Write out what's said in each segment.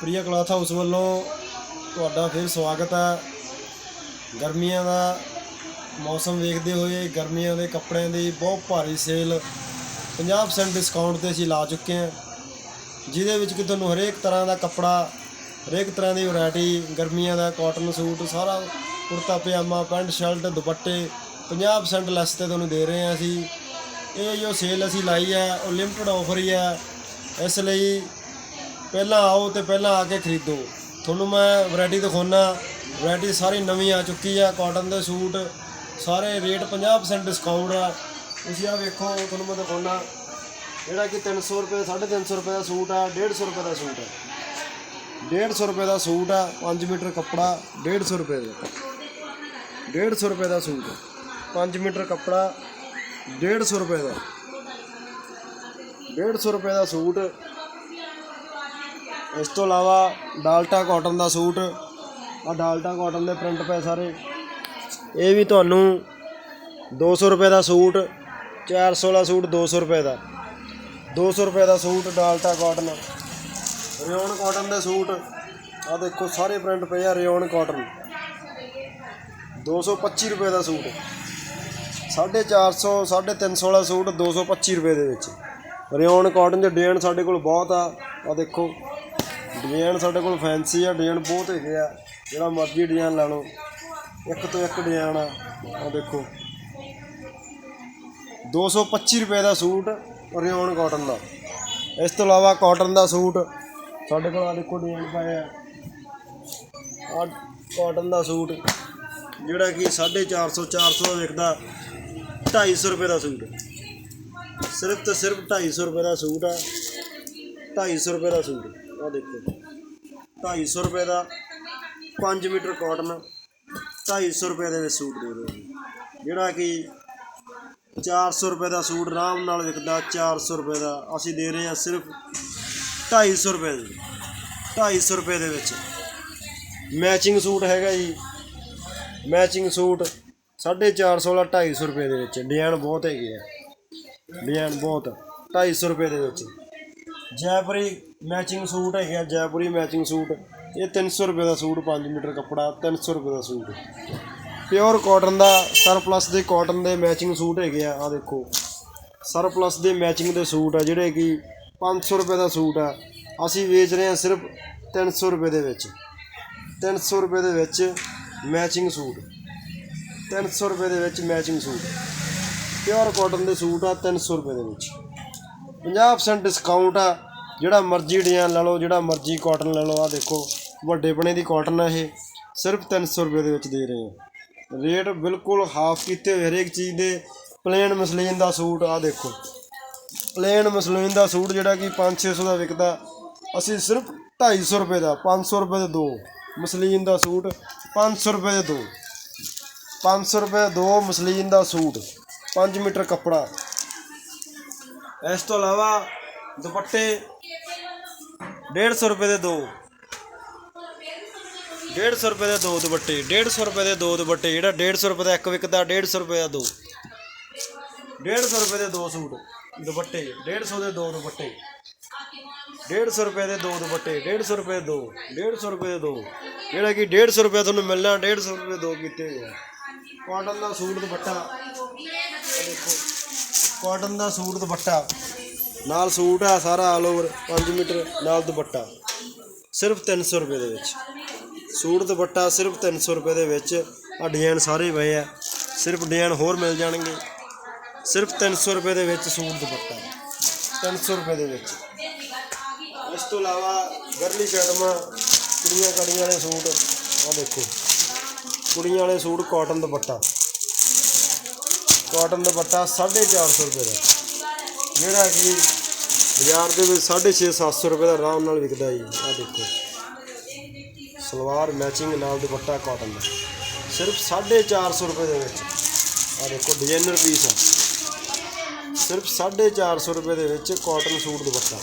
Priya cloth house ਵੱਲੋਂ ਤੁਹਾਡਾ ਫਿਰ ਸਵਾਗਤ ਹੈ। ਗਰਮੀਆਂ ਦਾ ਮੌਸਮ ਵੇਖਦੇ ਹੋਏ ਗਰਮੀਆਂ ਦੇ ਕੱਪੜਿਆਂ ਦੀ ਬਹੁਤ ਭਾਰੀ ਸੇਲ 50% ਡਿਸਕਾਊਂਟ ਤੇ ਅਸੀਂ ਲਾ ਚੁੱਕੇ ਹਾਂ। ਜਿਹਦੇ ਵਿੱਚ ਕਿ ਤੁਹਾਨੂੰ ਹਰੇਕ ਤਰ੍ਹਾਂ ਦਾ ਕੱਪੜਾ, ਹਰੇਕ ਤਰ੍ਹਾਂ ਦੀ ਵੈਰਾਈਟੀ ਗਰਮੀਆਂ ਦਾ ਕਾਟਨ ਸੂਟ, ਸਾਰਾ ਕੁੜਤਾ, ਪਜਾਮਾ, ਪੈਂਟ, ਸ਼ਰਟ, ਦੁਪੱਟੇ 50% ਲੈਸ ਤੇ ਤੁਹਾਨੂੰ ਦੇ ਰਹੇ ਹਾਂ ਅਸੀਂ। ਇਹ ਜੋ ਸੇਲ ਅਸੀਂ ਲਾਈ ਹੈ, ਉਹ ਲਿਮਟਿਡ ਆਫਰ ਹੀ ਹੈ। ਇਸ ਲਈ ਪਹਿਲਾਂ ਆਓ ਤੇ ਪਹਿਲਾਂ ਆ ਕੇ ਖਰੀਦੋ। ਤੁਹਾਨੂੰ ਮੈਂ ਵੈਰਾਈਟੀ ਦਿਖਾਉਣਾ ਵੈਰਾਈਟੀ ਸਾਰੀ ਨਵੀਂ ਆ ਚੁੱਕੀ ਆ। ਕਾਟਨ ਦੇ ਸੂਟ, ਸਾਰੇ ਰੇਟ 50% ਡਿਸਕਾਊਂਟ ਆ। ਤੁਸੀਂ ਆ ਵੇਖੋ, ਤੁਹਾਨੂੰ ਮੈਂ ਦਿਖਾਉਣਾ ਜਿਹੜਾ ਕਿ 300 ਰੁਪਏ 350 ਰੁਪਏ ਦਾ ਸੂਟ ਆ 150 ਰੁਪਏ ਦਾ ਸੂਟ ਹੈ 150 ਰੁਪਏ ਦਾ ਸੂਟ ਆ 5 ਮੀਟਰ ਕੱਪੜਾ 150 ਰੁਪਏ ਦਾ। 150 ਰੁਪਏ ਦਾ ਸੂਟ 5 ਮੀਟਰ ਕੱਪੜਾ 150 ਰੁਪਏ ਦਾ। 150 ਰੁਪਏ ਦਾ ਸੂਟ ਇਸ ਤੋਂ ਇਲਾਵਾ ਡਾਲਟਾ ਕਾਟਨ ਦਾ ਸੂਟ ਆ ਡਾਲਟਾ ਕਾਟਨ ਦੇ ਪ੍ਰਿੰਟ ਪਏ ਸਾਰੇ। ਇਹ ਵੀ ਤੁਹਾਨੂੰ 200 ਰੁਪਏ ਦਾ ਸੂਟ 400 ਵਾਲਾ ਸੂਟ 200 ਰੁਪਏ ਦਾ। 200 ਰੁਪਏ ਦਾ ਸੂਟ ਡਾਲਟਾ ਕਾਟਨ, ਰਿਓਨ ਕਾਟਨ ਦੇ ਸੂਟ। ਆ ਦੇਖੋ, ਸਾਰੇ ਪ੍ਰਿੰਟ ਪਏ ਆ ਰਿਓਨ ਕਾਟਨ। 225 ਰੁਪਏ ਦਾ ਸੂਟ। 450 350 ਵਾਲਾ ਸੂਟ 225 ਰੁਪਏ ਦੇ ਵਿੱਚ। ਰਿਓਨ ਕਾਟਨ ਦੇ ਡਿਜ਼ਾਈਨ ਸਾਡੇ ਕੋਲ ਬਹੁਤ ਆ। ਆ ਦੇਖੋ ਡਿਜ਼ਾਈਨ ਸਾਡੇ ਕੋਲ ਫੈਂਸੀ ਆ, ਡਿਜ਼ਾਈਨ ਬਹੁਤ ਹੈਗੇ ਆ। ਜਿਹੜਾ ਮਰਜ਼ੀ ਡਿਜ਼ਾਈਨ ਲੈ ਲਓ। ਇੱਕ ਤੋਂ ਇੱਕ ਡਿਜ਼ਾਈਨ ਆ। ਆ ਦੇਖੋ। 225 ਰੁਪਏ ਦਾ ਸੂਟ ਰਿਓਨ ਕਾਟਨ ਦਾ। ਇਸ ਤੋਂ ਇਲਾਵਾ ਕਾਟਨ ਦਾ ਸੂਟ ਸਾਡੇ ਕੋਲ ਆ ਦੇਖੋ ਡਿਜ਼ਾਈਨ ਪਏ ਆ। ਆ ਕਾਟਨ ਦਾ ਸੂਟ, ਜਿਹੜਾ ਕਿ 450 400 ਦਾ ਵਿਕਦਾ। 250 ਰੁਪਏ ਦਾ ਸੂਟ। ਸਿਰਫ ਤੇ ਸਿਰਫ 250 ਰੁਪਏ ਦਾ ਸੂਟ ਆ। 250 ਰੁਪਏ ਦਾ ਸੂਟ। ਆ ਦੇਖੋ। 250 ਰੁਪਏ ਦਾ 5 ਮੀਟਰ ਕਾਟਨ 250 ਰੁਪਏ ਦੇ ਵਿੱਚ ਸੂਟ ਦੇ ਰਹੇ ਹਾਂ ਜਿਹੜਾ ਕਿ 400 ਰੁਪਏ ਦਾ ਸੂਟ ਆਰਾਮ ਨਾਲ ਵਿਕਦਾ 400 ਰੁਪਏ ਦਾ ਅਸੀਂ ਦੇ ਰਹੇ ਹਾਂ ਸਿਰਫ 250 ਰੁਪਏ ਦੇ। 250 ਰੁਪਏ ਦੇ ਵਿੱਚ ਮੈਚਿੰਗ ਸੂਟ ਹੈਗਾ ਜੀ। ਮੈਚਿੰਗ ਸੂਟ 450 ਵਾਲਾ 250 ਰੁਪਏ ਦੇ ਵਿੱਚ। ਡਿਜ਼ਾਈਨ ਬਹੁਤ ਹੈਗੇ ਆ। ਡਿਜ਼ਾਈਨ ਬਹੁਤ। 250 ਰੁਪਏ ਦੇ ਵਿੱਚ। ਜੈਪੁਰੀ ਮੈਚਿੰਗ ਸੂਟ ਹੈਗੇ ਆ, ਜੈਪੁਰੀ ਮੈਚਿੰਗ ਸੂਟ। ਇਹ 300 ਰੁਪਏ ਦਾ ਸੂਟ 5 ਮੀਟਰ ਕੱਪੜਾ 300 ਰੁਪਏ ਦਾ ਸੂਟ। ਪਿਓਰ ਕਾਟਨ ਦਾ ਸਰਪਲਸ ਦੇ ਕਾਟਨ ਦੇ ਮੈਚਿੰਗ ਸੂਟ ਹੈਗੇ ਆ ਆ ਦੇਖੋ। ਸਰਪਲਸ ਦੇ ਮੈਚਿੰਗ ਦੇ ਸੂਟ ਆ, ਜਿਹੜੇ ਕਿ 500 ਰੁਪਏ ਦਾ ਸੂਟ ਆ। ਅਸੀਂ ਵੇਚ ਰਹੇ ਹਾਂ ਸਿਰਫ 300 ਰੁਪਏ ਦੇ ਵਿੱਚ। 300 ਰੁਪਏ ਦੇ ਵਿੱਚ ਮੈਚਿੰਗ ਸੂਟ। 300 ਰੁਪਏ ਦੇ ਵਿੱਚ ਮੈਚਿੰਗ ਸੂਟ। ਪਿਓਰ ਕਾਟਨ ਦੇ ਸੂਟ ਆ 300 ਰੁਪਏ ਦੇ ਵਿੱਚ। 50% ਡਿਸਕਾਊਂਟ ਆ। ਜਿਹੜਾ ਮਰਜ਼ੀ ਡਿਜ਼ਾਈਨ ਲੈ ਲਓ, ਜਿਹੜਾ ਮਰਜ਼ੀ ਕਾਟਨ ਲੈ ਲਓ ਆ ਦੇਖੋ, ਵੱਡੇ ਬਣੇ ਦੀ ਕਾਟਨ ਆ ਇਹ। ਸਿਰਫ 300 ਰੁਪਏ ਦੇ ਵਿੱਚ ਦੇ ਰਹੇ ਹਾਂ ਰੇਟ ਬਿਲਕੁਲ ਹਾਫ ਕੀਤੇ ਹੋਏ ਹਰੇਕ ਚੀਜ਼ ਦੇ। ਪਲੇਨ ਮਸਲੀਨ ਦਾ ਸੂਟ ਆ ਦੇਖੋ। ਪਲੇਨ ਮਸਲੀਨ ਦਾ ਸੂਟ ਜਿਹੜਾ ਕਿ 5-600 ਦਾ ਵਿਕਦਾ। ਅਸੀਂ ਸਿਰਫ 250 ਰੁਪਏ ਦਾ 500 ਰੁਪਏ ਦੇ ਦੋ ਮਸਲੀਨ ਦਾ ਸੂਟ 500 ਰੁਪਏ ਦੇ ਦੋ। 500 ਰੁਪਏ ਦੇ ਦੋ ਮਸਲੀਨ ਦਾ ਸੂਟ 5 ਮੀਟਰ ਕੱਪੜਾ। ਇਸ ਤੋਂ ਇਲਾਵਾ ਦੁਪੱਟੇ 150 ਰੁਪਏ ਦੇ ਦੋ 150 ਰੁਪਏ ਦੇ ਦੋ ਦੁਪੱਟੇ 150 ਰੁਪਏ ਦੇ ਦੋ ਦੁਪੱਟੇ ਜਿਹੜਾ 150 ਰੁਪਏ ਦਾ ਇੱਕ ਵਿਕਦਾ 150 ਰੁਪਏ ਦਾ ਦੋ 150 ਰੁਪਏ ਦੇ ਦੋ ਸੂਟ ਦੁਪੱਟੇ 150 ਦੇ ਦੋ ਦੁਪੱਟੇ 150 ਰੁਪਏ ਦੇ ਦੋ ਦੁਪੱਟੇ 150 ਰੁਪਏ ਦੇ ਦੋ 150 ਰੁਪਏ ਦੇ ਦੋ ਜਿਹੜਾ ਕਿ 150 ਰੁਪਏ ਤੁਹਾਨੂੰ ਮਿਲਣਾ 150 ਰੁਪਏ ਦੋ ਕੀਤੇ ਹੋਏ ਆ ਕਾਟਨ ਦਾ ਸੂਟ ਦੁਪੱਟਾ ਦੇਖੋ ਕਾਟਨ ਦਾ ਸੂਟ ਦੁਪੱਟਾ। ਨਾਲ ਸੂਟ ਆ ਸਾਰਾ ਆਲ ਓਵਰ 5 ਮੀਟਰ ਨਾਲ ਦੁਪੱਟਾ। ਸਿਰਫ 300 ਰੁਪਏ ਦੇ ਵਿੱਚ। ਸੂਟ ਦੁਪੱਟਾ ਸਿਰਫ 300 ਰੁਪਏ ਦੇ ਵਿੱਚ। ਆ ਡਿਜ਼ਾਈਨ ਸਾਰੇ ਪਏ ਆ। ਸਿਰਫ ਡਿਜ਼ਾਈਨ ਹੋਰ ਮਿਲ ਜਾਣਗੇ। ਸਿਰਫ 300 ਰੁਪਏ ਦੇ ਵਿੱਚ ਸੂਟ ਦੁਪੱਟਾ। 300 ਰੁਪਏ ਦੇ ਵਿੱਚ। ਇਸ ਤੋਂ ਇਲਾਵਾ ਗਰਲੀ ਕੈਡਮਾ ਕੁੜੀਆਂ ਕੜੀਆਂ ਵਾਲੇ ਸੂਟ ਆ ਦੇਖੋ। ਕੁੜੀਆਂ ਵਾਲੇ ਸੂਟ ਕਾਟਨ ਦੁਪੱਟਾ। ਕਾਟਨ ਦੁਪੱਟਾ 450 ਰੁਪਏ ਦਾ। ਜਿਹੜਾ ਕਿ ਬਾਜ਼ਾਰ ਦੇ ਵਿੱਚ 650 700 ਰੁਪਏ ਦਾ ਆਰਾਮ ਨਾਲ ਵਿਕਦਾ ਜੀ। ਆ ਦੇਖੋ। ਸਲਵਾਰ ਮੈਚਿੰਗ ਨਾਲ ਦੁਪੱਟਾ ਕਾਟਨ ਦਾ। ਸਿਰਫ 450 ਰੁਪਏ ਦੇ ਵਿੱਚ। ਆ ਦੇਖੋ ਡਿਜ਼ਾਈਨਰ ਪੀਸ ਆ। ਸਿਰਫ 450 ਰੁਪਏ ਦੇ ਵਿੱਚ ਕਾਟਨ ਸੂਟ ਦੁਪੱਟਾ।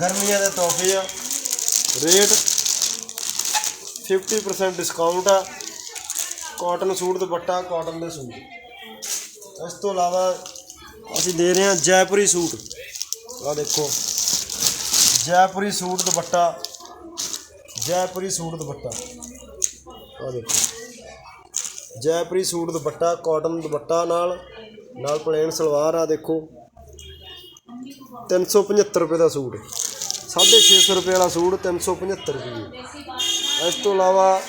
ਗਰਮੀਆਂ ਦੇ ਤੋਹਫੇ ਆ। ਰੇਟ 50% ਡਿਸਕਾਊਂਟ ਆ। ਕਾਟਨ ਸੂਟ ਦੁਪੱਟਾ, ਕਾਟਨ ਦੇ ਸੂਟ। ਇਸ ਤੋਂ ਇਲਾਵਾ ਅਸੀਂ ਦੇ ਰਹੇ ਹਾਂ ਜੈਪੁਰੀ ਸੂਟ। ਆ ਦੇਖੋ। ਜੈਪੁਰੀ ਸੂਟ ਦੁਪੱਟਾ। ਜੈਪੁਰੀ ਸੂਟ ਦੁਪੱਟਾ। ਆ ਦੇਖੋ। ਜੈਪੁਰੀ ਸੂਟ ਦੁਪੱਟਾ, ਕਾਟਨ ਦੁਪੱਟਾ ਨਾਲ ਨਾਲ ਪਲੇਨ ਸਲਵਾਰ ਆ ਦੇਖੋ। 375 ਰੁਪਏ ਦਾ ਸੂਟ। 650 ਰੁਪਏ ਵਾਲਾ ਸੂਟ 375 ਰੁਪਏ। ਇਸ ਤੋਂ ਇਲਾਵਾ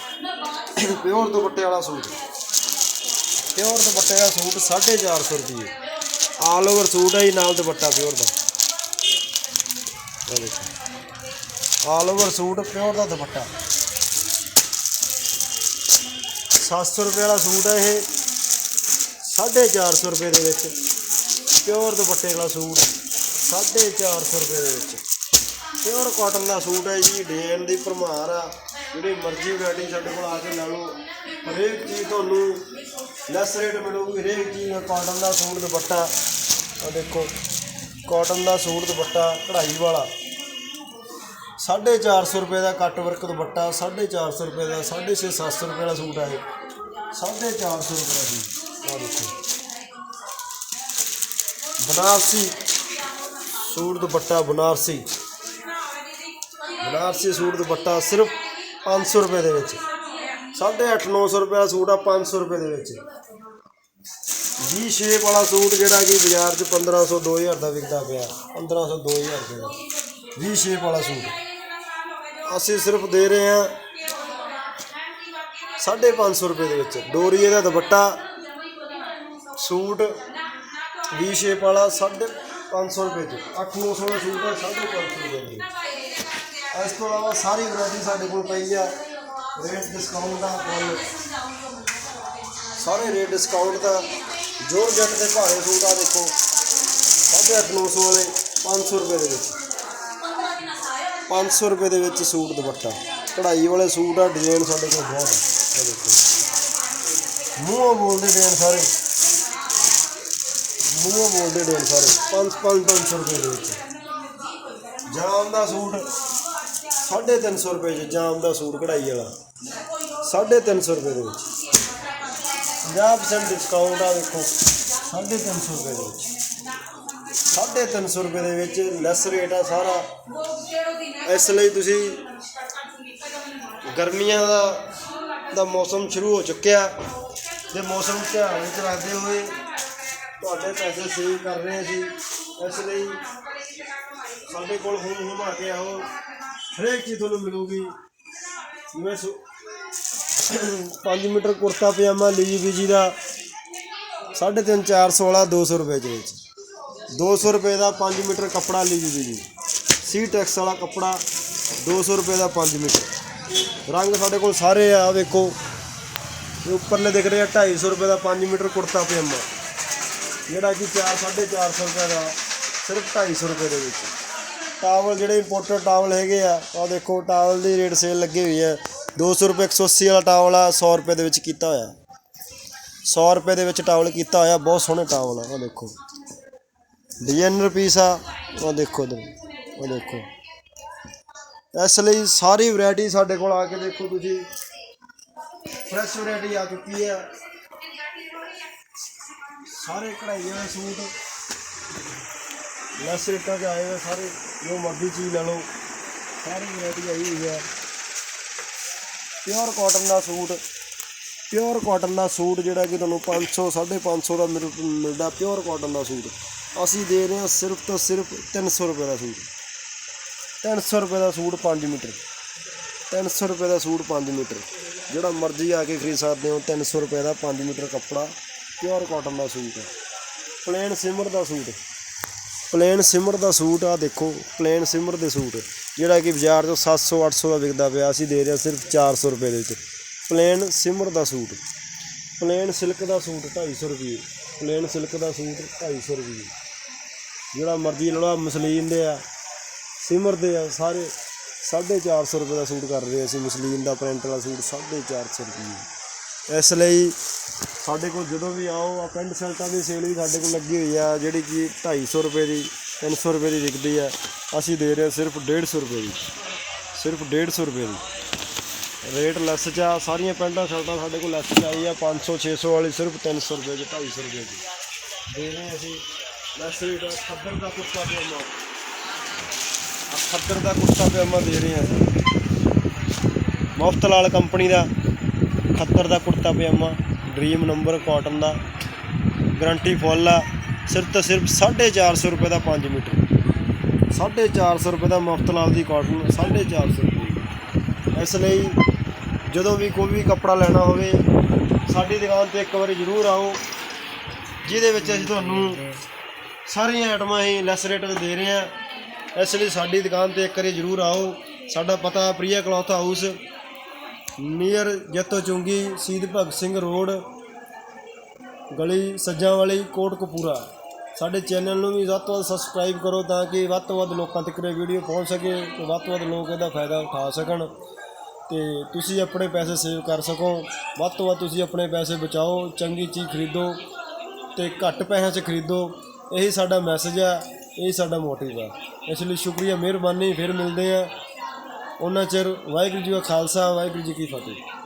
ਪਿਓਰ ਦੁਪੱਟੇ ਵਾਲਾ ਸੂਟ। ਪਿਓਰ ਦੁਪੱਟੇ ਦਾ ਸੂਟ 450 ਰੁਪਏ ਆਲ ਓਵਰ ਸੂਟ ਹੈ ਜੀ, ਨਾਲ ਦੁਪੱਟਾ ਪਿਓਰ ਦਾ। ਇਹ ਦੇਖੋ। ਆਲ ਓਵਰ ਸੂਟ ਪਿਓਰ ਦਾ ਦੁਪੱਟਾ। 700 ਰੁਪਏ ਵਾਲਾ ਸੂਟ ਹੈ ਇਹ 450 ਰੁਪਏ ਦੇ ਵਿੱਚ। ਪਿਓਰ ਦੁਪੱਟੇ ਵਾਲਾ ਸੂਟ 450 ਰੁਪਏ ਦੇ ਵਿੱਚ। ਪਿਓਰ ਕਾਟਨ ਦਾ ਸੂਟ ਹੈ ਜੀ ਡਿਜ਼ਾਈਨ ਦੀ ਭਰਮਾਰ ਆ। ਜਿਹੜੀ ਮਰਜ਼ੀ ਵੈਰਾਈਟੀ ਸਾਡੇ ਕੋਲ ਆ ਕੇ ਲੈ ਲਓ। ਹਰੇਕ ਚੀਜ਼ ਤੁਹਾਨੂੰ ਲੈਸ ਰੇਟ ਮਿਲੂਗੀ, ਹਰੇਕ ਚੀਜ਼ ਦਾ ਕਾਟਨ ਦਾ ਸੂਟ ਦੁਪੱਟਾ। ਆ ਦੇਖੋ ਕਾਟਨ ਦਾ ਸੂਟ ਦੁਪੱਟਾ, ਕਢਾਈ ਵਾਲਾ। 450 ਰੁਪਏ ਦਾ ਕੱਟ ਵਰਕ ਦੁਪੱਟਾ 450 ਰੁਪਏ ਦਾ 650 700 ਰੁਪਏ ਦਾ ਸੂਟ ਹੈ ਇਹ। 450 ਰੁਪਏ ਦਾ ਸੀ ਆ ਦੇਖੋ। ਬਨਾਰਸੀ ਸੂਟ ਦੁਪੱਟਾ, ਬਨਾਰਸੀ। ਬਨਾਰਸੀ ਸੂਟ ਦੁਪੱਟਾ ਸਿਰਫ 500 ਰੁਪਏ ਦੇ ਵਿੱਚ। 850 900 ਰੁਪਏ ਦਾ ਸੂਟ ਆ 500 ਰੁਪਏ ਦੇ ਵਿੱਚ। ਜੀ ਸ਼ੇਪ ਵਾਲਾ ਸੂਟ ਜਿਹੜਾ ਕਿ ਬਾਜ਼ਾਰ 'ਚ 1500 2000 ਦਾ ਵਿਕਦਾ ਪਿਆ। 1500 2000 ਰੁਪਏ ਦਾ। ਜੀ ਸ਼ੇਪ ਵਾਲਾ ਸੂਟ। ਅਸੀਂ ਸਿਰਫ ਦੇ ਰਹੇ ਹਾਂ 550 ਰੁਪਏ ਦੇ ਵਿੱਚ। ਡੋਰੀਏ ਦਾ ਦੁਪੱਟਾ, ਸੂਟ ਵੀ ਸ਼ੇਪ ਵਾਲਾ 550 ਰੁਪਏ ਚ। 8-900 ਦਾ ਸੂਟ ਹੈ 550 ਰੁਪਏ ਦੇ। ਇਸ ਤੋਂ ਇਲਾਵਾ ਸਾਰੀ ਵੈਰਾਈਟੀ ਸਾਡੇ ਕੋਲ ਪਈ ਆ। ਰੇਟ ਡਿਸਕਾਊਂਟ ਦਾ ਸਾਰੇ ਰੇਟ ਡਿਸਕਾਊਂਟ ਦਾ। ਜੋਰ ਜੱਟ ਦੇ ਭਾਰੇ ਸੂਟ ਆ ਦੇਖੋ 8-900 ਵਾਲੇ 500 ਰੁਪਏ ਦੇ ਵਿੱਚ। 500 ਰੁਪਏ ਦੇ ਵਿੱਚ ਸੂਟ ਦੁਪੱਟਾ। ਕਢਾਈ ਵਾਲੇ ਸੂਟ ਆ ਡਿਜ਼ਾਈਨ ਸਾਡੇ ਕੋਲ ਬਹੁਤ ਆ। ਦੇਖੋ। ਮੂੰਹੋਂ ਬੋਲਦੇ ਡਿਜ਼ਾਈਨ ਸਾਰੇ। ਮੂੰਹੋਂ ਬੋਲਦੇ ਡਿਜ਼ਾਈਨ ਸਾਰੇ। 5 500 ਰੁਪਏ ਦੇ ਵਿੱਚ। ਜਾਮ ਦਾ ਸੂਟ। 350 ਰੁਪਏ ਚ ਜਾਮ ਦਾ ਸੂਟ ਕਢਾਈ ਵਾਲਾ। 350 ਰੁਪਏ ਦੇ ਵਿੱਚ। 50% ਡਿਸਕਾਊਂਟ ਆ, ਦੇਖੋ। 350 ਰੁਪਏ ਦੇ ਵਿੱਚ। 350 ਰੁਪਏ ਦੇ ਵਿੱਚ ਲੈਸ ਰੇਟ ਆ ਸਾਰਾ। ਇਸ ਲਈ ਤੁਸੀਂ ਗਰਮੀਆਂ ਦਾ ਦਾ ਮੌਸਮ ਸ਼ੁਰੂ ਹੋ ਚੁੱਕਿਆ। ਤੇ ਮੌਸਮ ਧਿਆਨ ਵਿੱਚ ਰੱਖਦੇ ਹੋਏ ਤੁਹਾਡੇ ਪੈਸੇ ਸੇਵ ਕਰ ਰਹੇ ਸੀ ਇਸ ਲਈ ਸਾਡੇ ਕੋਲ ਹੁਣ ਹੁਣ ਆ ਕੇ ਆਓ। ਹਰੇਕ ਚੀਜ਼ ਤੁਹਾਨੂੰ ਮਿਲੂਗੀ। ਜਿਵੇਂ 5 ਮੀਟਰ ਕੁਰਤਾ ਪਜਾਮਾ ਲੀ ਵੀ ਜੀ ਦਾ 3.5 400 ਵਾਲਾ 200 ਰੁਪਏ ਦੇ ਵਿੱਚ। 200 ਰੁਪਏ ਦਾ 5 ਮੀਟਰ ਕੱਪੜਾ ਲੀ ਵੀ ਜੀ ਸੀ ਟੈਕਸ ਵਾਲਾ ਕੱਪੜਾ 200 ਰੁਪਏ ਦਾ 5 ਮੀਟਰ। ਰੰਗ ਸਾਡੇ ਕੋਲ ਸਾਰੇ ਆ ਵੇਖੋ। ਇਹ ਉੱਪਰਲੇ ਦਿਖ ਰਹੇ ਆ 250 ਰੁਪਏ ਦਾ 5 ਮੀਟਰ ਕੁੜਤਾ ਪਜਾਮਾ। ਜਿਹੜਾ ਕਿ 4 450 ਰੁਪਏ ਦਾ, ਸਿਰਫ 250 ਰੁਪਏ ਦੇ ਵਿੱਚ। ਟਾਵਲ ਜਿਹੜੇ ਇੰਪੋਰਟਡ ਟਾਵਲ ਹੈਗੇ ਆ, ਆਹ ਦੇਖੋ, ਟਾਵਲ ਦੀ ਰੇਟ ਸੇਲ ਲੱਗੀ ਹੋਈ ਹੈ। 200 ਰੁਪਏ 180 ਵਾਲਾ ਟਾਵਲ ਆ 100 ਰੁਪਏ ਦੇ ਵਿੱਚ ਕੀਤਾ ਹੋਇਆ। 100 ਰੁਪਏ ਦੇ ਵਿੱਚ ਟਾਵਲ ਕੀਤਾ ਹੋਇਆ, ਬਹੁਤ ਸੋਹਣੇ ਟਾਵਲ ਆ, ਆਹ ਦੇਖੋ। ਡਿਜ਼ਾਈਨਰ ਪੀਸ ਆ, ਆਹ ਦੇਖੋ ਇਧਰ, ਆਹ ਦੇਖੋ। ਇਸ ਲਈ ਸਾਰੀ ਵੈਰਾਈਟੀ ਸਾਡੇ ਕੋਲ ਆ ਕੇ ਦੇਖੋ ਤੁਸੀਂ। ਫਰੈਸ਼ ਵੈਰਾਈਟੀ ਆ ਚੁੱਕੀ ਹੈ। ਸਾਰੇ ਕਢਾਈ ਵਾਲੇ ਸੂਟ। ਲੈਸ ਰੇਟਾਂ 'ਚ ਆਏ ਹੋਏ ਸਾਰੇ, ਜੋ ਮਰਜ਼ੀ ਚੀਜ਼ ਲੈ ਲਓ। ਸਾਰੀ ਵੈਰਾਈਟੀ ਆਈ ਹੋਈ ਹੈ। ਪਿਓਰ ਕਾਟਨ ਦਾ ਸੂਟ ਪਿਓਰ ਕਾਟਨ ਦਾ ਸੂਟ ਜਿਹੜਾ ਕਿ ਤੁਹਾਨੂੰ 500 550 ਦਾ ਮਿਲ- ਮਿਲਦਾ ਪਿਓਰ ਕਾਟਨ ਦਾ ਸੂਟ। ਅਸੀਂ ਦੇ ਰਹੇ ਹਾਂ ਸਿਰਫ ਤੋਂ ਸਿਰਫ 300 ਰੁਪਏ ਦਾ ਸੂਟ। 300 ਰੁਪਏ ਦਾ ਸੂਟ 5 ਮੀਟਰ। 300 ਰੁਪਏ ਦਾ ਸੂਟ 5 ਮੀਟਰ। ਜਿਹੜਾ ਮਰਜ਼ੀ ਆ ਕੇ ਖਰੀਦ ਸਕਦੇ ਹੋ 300 ਰੁਪਏ ਦਾ 5 ਮੀਟਰ ਕੱਪੜਾ ਪਿਓਰ ਕਾਟਨ ਦਾ ਸੂਟ ਹੈ। ਪਲੇਨ ਸਿਮਰ ਦਾ ਸੂਟ। ਪਲੇਨ ਸਿਮਰ ਦਾ ਸੂਟ ਆ, ਦੇਖੋ, ਪਲੇਨ ਸਿਮਰ ਦੇ ਸੂਟ। ਜਿਹੜਾ ਕਿ ਬਾਜ਼ਾਰ 'ਚੋਂ 700 800 ਦਾ ਵਿਕਦਾ ਪਿਆ ਅਸੀਂ ਦੇ ਰਹੇ ਹਾਂ ਸਿਰਫ 400 ਰੁਪਏ ਦੇ ਵਿੱਚ। ਪਲੇਨ ਸਿਮਰ ਦਾ ਸੂਟ। ਪਲੇਨ ਸਿਲਕ ਦਾ ਸੂਟ 250 ਰੁਪਏ। ਪਲੇਨ ਸਿਲਕ ਦਾ ਸੂਟ 250 ਰੁਪਏ। ਜਿਹੜਾ ਮਰਜ਼ੀ ਲੜਾ ਮਸਲੀਨ ਦੇ ਆ, ਸਿਮਰ ਦੇ ਆ, ਸਾਰੇ 450 ਰੁਪਏ ਦਾ ਸੂਟ ਕਰ ਰਹੇ ਅਸੀਂ। ਮਸਲੀਨ ਦਾ ਪ੍ਰਿੰਟ ਵਾਲਾ ਸੂਟ 450 ਰੁਪਏ। ਇਸ ਲਈ ਸਾਡੇ ਕੋਲ ਜਦੋਂ ਵੀ ਆਓ ਆ ਪੈਂਟ ਸ਼ਰਟਾਂ ਦੀ ਸੇਲ ਵੀ ਸਾਡੇ ਕੋਲ ਲੱਗੀ ਹੋਈ ਆ ਜਿਹੜੀ ਕਿ 250 ਰੁਪਏ ਦੀ 300 ਰੁਪਏ ਦੀ ਵਿਕਦੀ ਆ। ਅਸੀਂ ਦੇ ਰਹੇ ਹਾਂ ਸਿਰਫ 150 ਰੁਪਏ ਦੀ। ਸਿਰਫ 150 ਰੁਪਏ ਦੀ। ਰੇਟ ਲੈਸ ਚ ਆ ਸਾਰੀਆਂ ਪੈਂਟਾਂ ਸ਼ਰਟਾਂ ਸਾਡੇ ਕੋਲ ਲੈਸ ਚ ਆਈ ਆ 500 600 ਵਾਲੀ ਸਿਰਫ 300 ਰੁਪਏ ਚ 250 ਰੁਪਏ ਦੀ। ਦੇ ਰਹੇ ਅਸੀਂ ਲੈਸ ਰੇਟ ਆ, ਖੱਦਰ ਦਾ ਕੁੱਤਾ ਪਜਾਮਾ। ਆ ਖੱਦਰ ਦਾ ਕੁੜਤਾ ਪਜਾਮਾ ਦੇ ਰਹੇ ਹਾਂ ਮੁਫਤ ਲਾਲ ਕੰਪਨੀ ਦਾ। ਖੱਤਰ ਦਾ kurta pajama dream number cotton ਦਾ ਗਰੰਟੀ ਫੁੱਲ ਆ। ਸਿਰਫ ਤੇ ਸਿਰਫ 450 ਰੁਪਏ ਦਾ 5 ਮੀਟਰ। 450 ਰੁਪਏ ਦਾ ਮੁਫਤ ਲਾਲ ਦੀ ਕਾਟਨ 450 ਰੁਪਏ। ਇਸ ਲਈ ਜਦੋਂ ਵੀ ਕੋਈ ਵੀ ਕੱਪੜਾ ਲੈਣਾ ਹੋਵੇ, ਸਾਡੀ ਦੁਕਾਨ ਤੇ ਇੱਕ ਵਾਰੀ ਜ਼ਰੂਰ ਆਓ, ਜਿਹਦੇ ਵਿੱਚ ਅਸੀਂ ਤੁਹਾਨੂੰ ਸਾਰੀਆਂ ਆਈਟਮਾਂ ਹੀ ਲੈਸ ਰੇਟ ਤੇ ਦੇ ਰਹੇ ਹਾਂ। ਇਸ ਲਈ ਸਾਡੀ ਦੁਕਾਨ ਤੇ ਇੱਕ ਵਾਰੀ ਜ਼ਰੂਰ ਆਓ। ਸਾਡਾ ਪਤਾ Priya cloth house near Jatto ਚੁੰਗੀ Shaheed Bhagat Singh road, ਗਲੀ ਸੱਜਾਂ ਵਾਲੀ ਕੋਟ ਕਪੂਰਾ ਸਾਡੇ ਚੈਨਲ ਨੂੰ ਵੀ ਵੱਧ ਤੋਂ ਵੱਧ ਸਬਸਕ੍ਰਾਈਬ ਕਰੋ ਤਾਂ ਕਿ ਵੱਧ ਤੋਂ ਵੱਧ ਲੋਕਾਂ ਤੱਕ ਇਹ ਵੀਡੀਓ ਪਹੁੰਚ ਸਕੇ ਤੇ ਵੱਧ ਤੋਂ ਵੱਧ ਲੋਕ ਇਹਦਾ ਫਾਇਦਾ ਉਠਾ ਸਕਣ ਤੇ ਤੁਸੀਂ ਆਪਣੇ ਪੈਸੇ ਸੇਵ ਕਰ ਸਕੋ। ਵੱਧ ਤੋਂ ਵੱਧ ਤੁਸੀਂ ਆਪਣੇ ਪੈਸੇ ਬਚਾਓ, ਚੰਗੀ ਚੀਜ਼ ਖਰੀਦੋ ਤੇ ਘੱਟ ਪੈਸਿਆਂ 'ਚ ਖਰੀਦੋ। ਇਹੀ ਸਾਡਾ ਮੈਸੇਜ ਹੈ ਇਹੀ ਸਾਡਾ ਮੋਟਿਵ ਹੈ ਇਸ ਲਈ ਸ਼ੁਕਰੀਆ, ਮਿਹਰਬਾਨੀ, ਫਿਰ ਮਿਲਦੇ ਆ। ਉਹਨਾਂ ਚਿਰ ਵਾਹਿਗੁਰੂ ਜੀ ਕਾ ਖਾਲਸਾ ਵਾਹਿਗੁਰੂ ਜੀ ਕੀ ਫਤਿਹ।